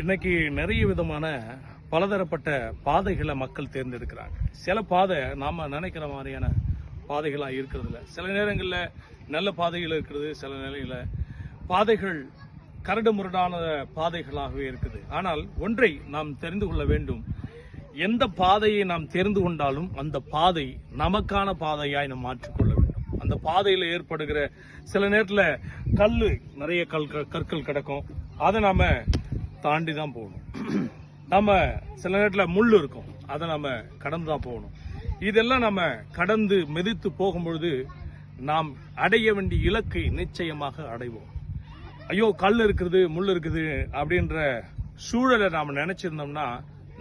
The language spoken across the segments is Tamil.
இன்னைக்கு நிறைய விதமான பலதரப்பட்ட பாதைகளை மக்கள் தேர்ந்தெடுக்கிறாங்க. சில பாதை நாம நினைக்கிற மாதிரியான பாதைகளாக இருக்கிறது இல்லை சில நேரங்களில் நல்ல பாதைகள் இருக்கிறது சில நிலையில பாதைகள் கரடு முரடான பாதைகளாகவே இருக்குது. ஆனால் ஒன்றை நாம் தெரிந்து கொள்ள வேண்டும். எந்த பாதையை நாம் தெரிந்து கொண்டாலும் அந்த பாதை நமக்கான பாதையாய் நாம் மாற்றிக்கொள்ள வேண்டும். அந்த பாதையில் ஏற்படுகிற சில நேரத்தில் கல் நிறைய கல் கற்கள் கிடக்கும். அதை நாம தாண்டி தான் போகணும். நம்ம சில நேரத்தில் முள் இருக்கும். அதை நம்ம கடந்து தான் போகணும். இதெல்லாம் நம்ம கடந்து மெதித்து போகும்பொழுது நாம் அடைய வேண்டிய இலக்கை நிச்சயமாக அடைவோம். ஐயோ கல் இருக்குது முள் இருக்குது அப்படின்ற சூழலை நாம் நினைச்சிருந்தோம்னா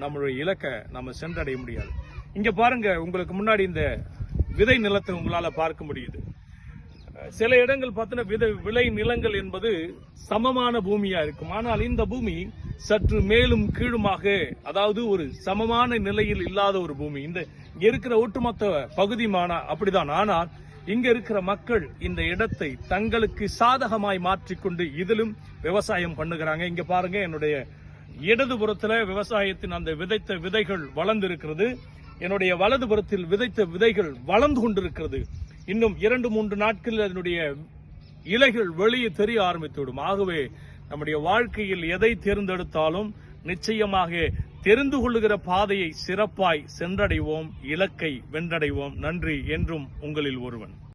நம்மளுடைய இலக்கை நம்ம சென்றடைய முடியாது. இங்க பாருங்க உங்களுக்கு முன்னாடி இந்த விதை நிலத்தை உங்களால பார்க்க முடியுது. சில இடங்கள் பார்த்தீங்கன்னா விதை விளை நிலங்கள் என்பது சமமான பூமியா இருக்கும். ஆனால் இந்த பூமி சற்று மேலும் கீழுமாக அதாவது ஒரு சமமான நிலையில் இல்லாத ஒரு பூமி. இந்த இங்க இருக்கிற ஒட்டுமொத்த பகுதிமான அப்படிதான். ஆனால் இங்க இருக்கிற மக்கள் இந்த இடத்தை தங்களுக்கு சாதகமாய் மாற்றிக்கொண்டு இதிலும் விவசாயம் பண்ணுகிறாங்க. இங்க பாருங்க என்னுடைய இடதுபுறத்துல விவசாயத்தின் அந்த விதைத்த விதைகள் வளர்ந்திருக்கிறது. என்னுடைய வலதுபுறத்தில் விதைத்த விதைகள் வளர்ந்து கொண்டிருக்கிறது. இன்னும் இரண்டு மூன்று நாட்களில் அதனுடைய இலைகள் வெளியே தெரிய ஆரம்பித்துவிடும் ஆகவே நம்முடைய வாழ்க்கையில் எதை தேர்ந்தெடுத்தாலும் நிச்சயமாக தெரிந்து கொள்ளுகிற பாதையை சிறப்பாய் சென்றடைவோம் இலக்கை வென்றடைவோம். நன்றி என்றும் உங்களில் ஒருவன்.